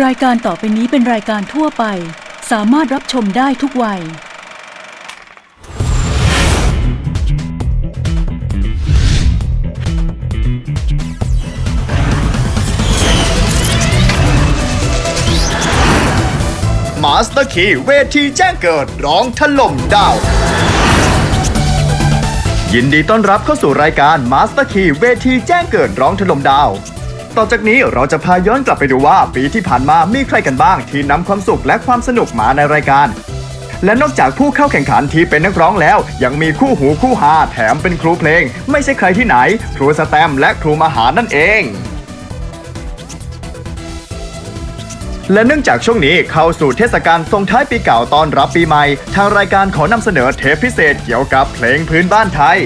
รายการต่อไปนี้เป็นรายการทั่วไป สามารถรับชมได้ทุกวัย มาสเตอร์คีเวทีแจ้งเกิดร้องถล่มดาว ยินดีต้อนรับเข้าสู่รายการ Master Key เวทีแจ้งเกิดร้องถล่มดาว ต่อจากนี้เราจะพาย้อนกลับไปดูว่าปีที่ผ่านมามีใครกันบ้าง ที่นำความสุขและความสนุกมาในรายการ และนอกจากผู้เข้าแข่งขันที่เป็นนักร้องแล้ว ยังมีคู่หูคู่หาแถมเป็นครูเพลง ไม่ใช่ใครที่ไหน ครูสแตมและครูมหานั่นเองและเนื่องจากช่วงนี้เข้าสู่เทศกาลส่งท้ายปีเก่าตอนรับปีใหม่ ทางรายการขอนำเสนอเทปพิเศษเกี่ยวกับเพลงพื้นบ้านไทย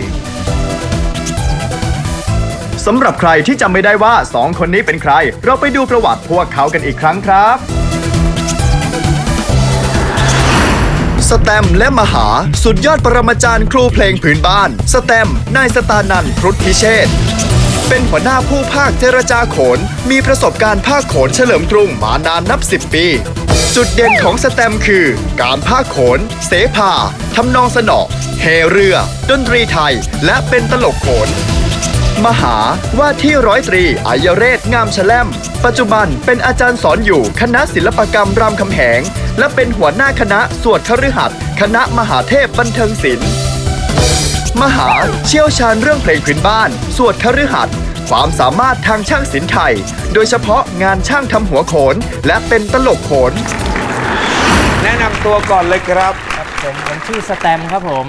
สำหรับใครที่จำไม่ได้ว่าสองคนนี้เป็นใคร เราไปดูประวัติพวกเขากันอีกครั้งครับ สแตมและมหา สุดยอดปรมาจารย์ครูเพลงพื้นบ้าน สแตมนายสตานันครุฑพิเชษเป็นหัวหน้าผู้ภาคเจรจาโขน มีประสบการณ์ภาคโขนเฉลิมกรุงมานานนับ 10 ปี จุดเด่นของสแตมคือ การภาคโขน เสภาทำนองสนอเฮเรือ ดนตรีไทย และเป็นตลกโขน มหาว่าที่ร้อยตรีอายเรศงามแชล่มปัจจุบันเป็นอาจารย์สอนอยู่คณะศิลปกรรมรามคำแหง และเป็นหัวหน้าคณะสวดคฤหัสถ์คณะมหาเทพบันเทิงศิลป์มหาเชี่ยวชาญเรื่องเพลงพื้นบ้าน สวดคฤหัสถ์ความสามารถทางช่างศิลป์ไทย โดยเฉพาะงานช่างทำหัวโขน และเป็นตลกโขน แนะนำตัวก่อนเลยครับ ครับผมผมชื่อสแตมครับผม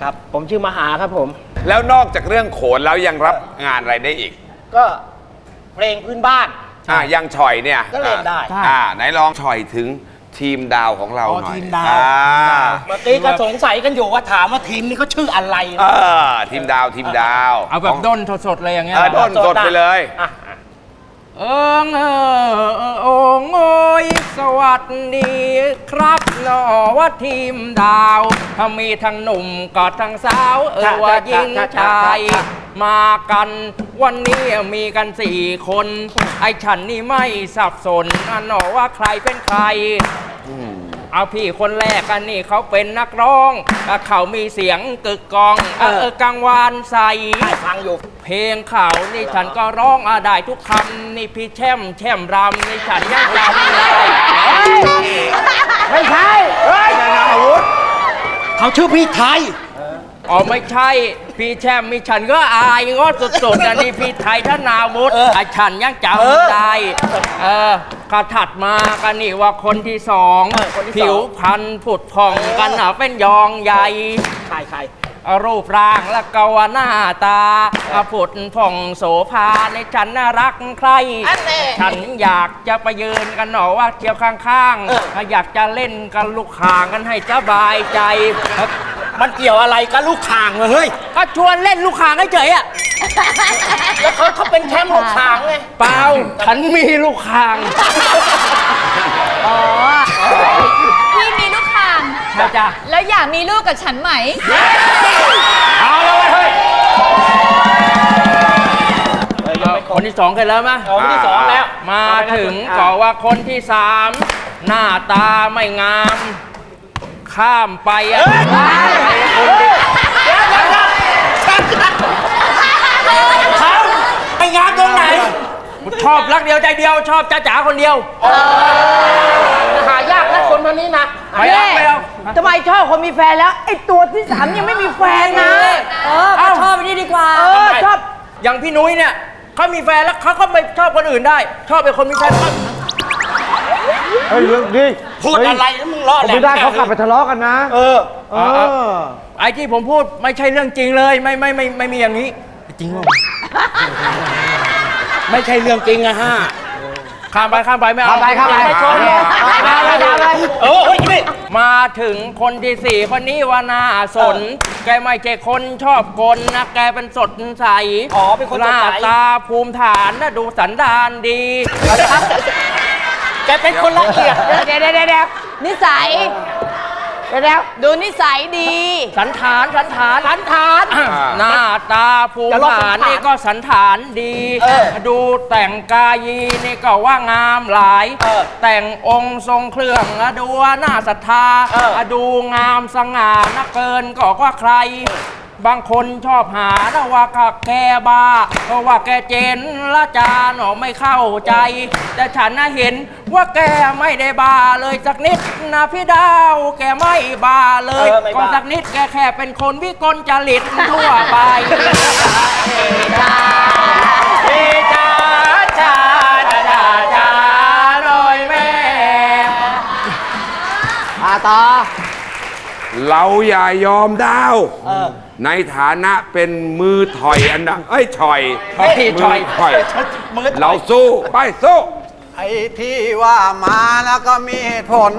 ครับ ผมชื่อมหาครับผม แล้วนอกจากเรื่องโขนแล้วยังรับงานอะไรได้อีก ก็เพลงพื้นบ้าน อ่ายังฉ่อยเนี่ยก็เล่นได้ อ่าอ่าไหนลองฉ่อยถึงทีมดาวของเราอ๋อหน่อยทีมดาวอ่าเมื่อกี้ก็สงสัยกันอยู่ว่าถามว่าทีมนี้เขาชื่ออะไรเออทีมดาวทีมดาว เอาแบบด้นสดๆเลยอย่างเงี้ยเออด้นสดไปเลยอะ เอิงเออเออโองโอยสวัสดีครับหนอว่าทีมดาวถ้ามีทั้งหนุ่มก็ทั้งสาว เออว่าหญิงชาย มากันวันนี้มีกันสี่คน ไอ้ฉันนี่ไม่สับสนอะหนอว่าใครเป็นใคร เอาพี่คนแรกอันนี่เขาเป็นนักร้องอะเขามีเสียงกึกกองเออเออกังวานใสให้ฟังอยู่ เพลงเขานี่ฉันก็ร้องอะได้ทุกคำนี่พี่แช่มแช่มรำนี่ฉันยังจำได้ไม่ใช่เฮ้ยเขาชื่อพี่ไทย อ๋อไม่ใช่พี่แช่มมีฉันก็อายงอสุดๆอันนี้พี่ไทยธนาวุฒิไอ้ฉันยังจำได้เออ ก็ถัดมากันนี่ว่าคนที่สองเออคนที่สอง ผิวพรรณผุดผ่องกันอะเป็นยองใหญ่ ใครใคร รูปร่างและก็ว่าหน้าตาผุดผ่องโสภาในฉันน่ารักใคร อันแน่ฉันอยากจะไปยืนกันหนอว่าเที่ยวข้างเออ ๆ อยากจะเล่นกันลูกข่างกันให้สบายใจ มันเกี่ยวอะไรกับลูกข่างเหรอเฮ้ย ก็ชวนเล่นลูกข่างเฉยๆอะ แล้วเขาเขาเป็นแชมป์ลูกข่างไงเปล่า ฉันมีลูกข่างพี่มีลูกข่างนะจ๊ะแล้วอยากมีลูกกับฉันไหม เอาเลยเฮ้ยคนที่สองเคยแล้วไหมเอาคนที่สองแล้วมาถึงก็ว่าคนที่สามหน้าตาไม่งาม ข้ามไปอะคนที่ไปงานตรงไหน ชอบรักเดียวใจเดียว ชอบจ้าจ๋าคนเดียว หายากนะคนคนนี้นะไม่เอาไม่เอาทำไมชอบคนมีแฟนแล้วไอ้ตัวที่สามยังไม่มีแฟนนะ เออก็ชอบไปนี่ดีกว่า เออชอบ อย่างพี่นุ้ยเนี่ยเขามีแฟนแล้วเขาก็ไม่ชอบคนอื่นได้ ชอบเป็นคนมีแฟน เขาเฮ้ยเรื่องนี้พูดอะไรแล้วมึงรอดแหละไม่ได้เขากลับไปทะเลาะกันนะ เออ เออ ไอ้ที่ผมพูดไม่ใช่เรื่องจริงเลย ไม่ไม่ไม่ไม่มีอย่างนี้ จริงว่าไม่ใช่เรื่องจริงอะฮะข้ามไปข้ามไปไม่เอาข้ามไปข้ามไปม่ชนข้ามไปข้ามไปเออเฮ้ยนี่มาถึงคนที่สี่คนนี้ว่าน่าสน แกไม่ใช่คนชอบกลนะแกเป็นสดใสอ๋อเป็นคนหสดน้าใสตาภูมิฐานนะดูสันดานดี แกเป็นคนละเอียดเดี๋ยวเดี๋ยวเดี๋ยวนิสัยเดี๋ยวเดี๋ยวดูนิสัยดี สันฐานสันฐานสันฐาน หน้าตาภูจะลบสัฐานนฐานนี่ก็สันฐานดี ดูแต่งกายีนี่ก็ว่างามหลาย แต่งองค์ทรงเครื่องอะดูว่าน่าศรัทธาอะดูงามสง่านักเกินก็ว่าใคร บางคนชอบหานะว่าแกบ้าเพราะว่าแกเจนละจานอไม่เข้าใจ แต่ฉันน่ะเห็นว่าแกไม่ได้บ้าเลยสักนิดนะพี่ดาว แกไม่บ้าเลยก็สักนิดแกแค่เป็นคนวิกลจริตทั่วไปเฮจ้าเฮจ้าจ้าจ้าจ้าจ้าหน่อยแม่อ่าต่อเราอย่ายอมดาว ในฐานะเป็นมือถอยอันดับเอ้ยถอยเฮ้ยถอย มืถอยเราสู้ ไป สู้ ไอ้ที่ว่ามาแล้วก็มีเหตุผล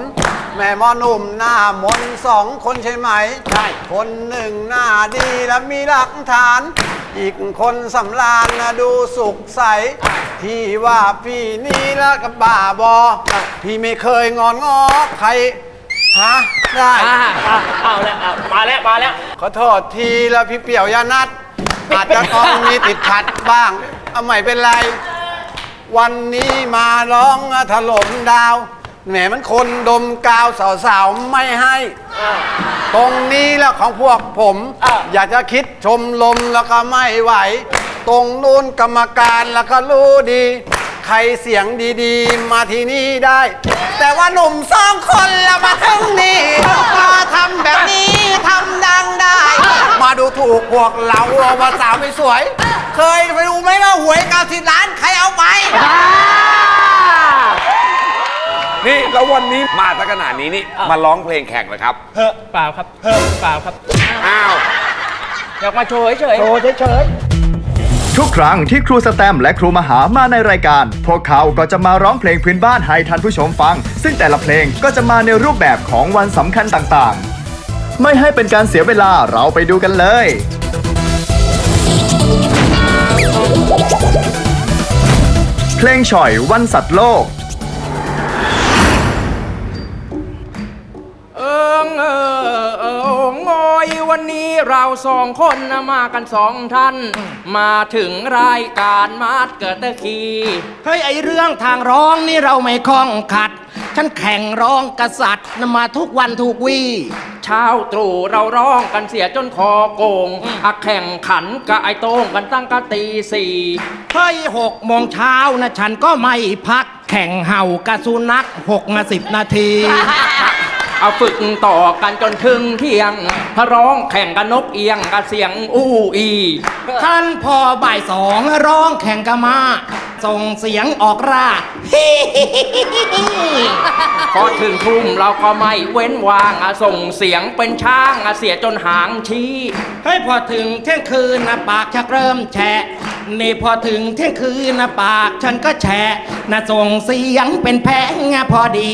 แม่หมอหนุ่มหน้ามนต์สองคนใช่ไหม ใช่ คนหนึ่งหน้าดีและมีหลักฐาน อีกคนสำราญนะดูสุขใส ที่ว่าพี่นี่แล้วก็บ้าบอ พี่ไม่เคยงอนงอใคร ฮะ ได้เอาแล้วเอามาแล้วมาแล้วขอโทษทีแล้วพี่เปี่ยวยานัดอาจจะต้องมีติดขัดบ้าง เอาไม่เป็นไร วันนี้มาร้องถล่มดาว แหมมันคนดมกาวสาวๆไม่ให้ตรงนี้แล้วของพวกผมอยากจะคิดชมลมแล้วก็ไม่ไหว ตรงนู้นกรรมการแล้วก็รู้ดีใครเสียงดีๆ มาที่นี่ได้ แต่ว่าหนุ่มสองคนละมาถึงนี่มาทำแบบนี้ทำดังได้ มาดูถูกพวกเราว่าสาวไม่สวย เคยไปดูไหมว่าหวยเก้าสิบล้านใครเอาไป นี่แล้ววันนี้มาสักขนาดนี้นี่มาร้องเพลงแข่งเหรอครับเปล่าครับเปล่าครับ อ้าว อยากมาโชว์เฉยๆ โชว์เฉย ทุกครั้งที่ครูสแตมและครูมหามาในรายการ พวกเขาก็จะมาร้องเพลงพื้นบ้านให้ท่านผู้ชมฟัง ซึ่งแต่ละเพลงก็จะมาในรูปแบบของวันสำคัญต่างๆ ไม่ให้เป็นการเสียเวลาเราไปดูกันเลยเพลงฉ่อยวันสัตว์โลก วันนี้เราสองคนนะมากันสองท่าน มาถึงรายการมาดเกิดตะคี เฮ้ยไอเรื่องทางร้องนี่เราไม่คล่องขัด ฉันแข่งร้องกษัตริย์นะมาทุกวันทุกวีเช้าตรู่เราร้องกันเสียจนคอโกงอะแข่งขันกับไอ้โต้งกันตั้งกะตีสี่เฮ้ยหกโมงเช้านะฉันก็ไม่พักแข่งเห่ากับสุนัขหกมาสิบนาที เอาฝึกต่อกันจนถึงเที่ยงถ้าร้องแข่งกันนกเอียงกับเสียงอู้อี ท่านพอบ่ายสองร้องแข่งกับมาส่งเสียงออกราพอถึงทุ่มเราก็ไม่เว้นวางอะส่งเสียงเป็นช้างอะเสียจนหางชี้เฮ้ยพอถึงเที่ยงคืนนะปากชักเริ่มแฉะ นี่พอถึงเที่ยงคืนนะปาก ฉันก็แฉะนะส่งเสียงเป็นแพงอะพอดี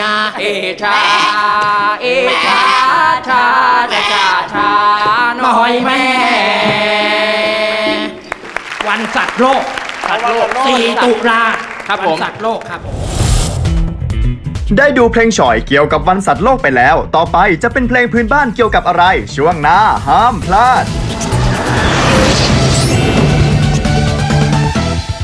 อะเอชา เอชา ชาชาชาชาหน่อยแม่ วันสัตว์โลกสัตว์โลกสี่ตุลาครับผมวันสัตว์โลกครับได้ดูเพลงฉ่อยเกี่ยวกับวันสัตว์โลกไปแล้ว ต่อไปจะเป็นเพลงพื้นบ้านเกี่ยวกับอะไร ช่วงหน้าห้ามพลาด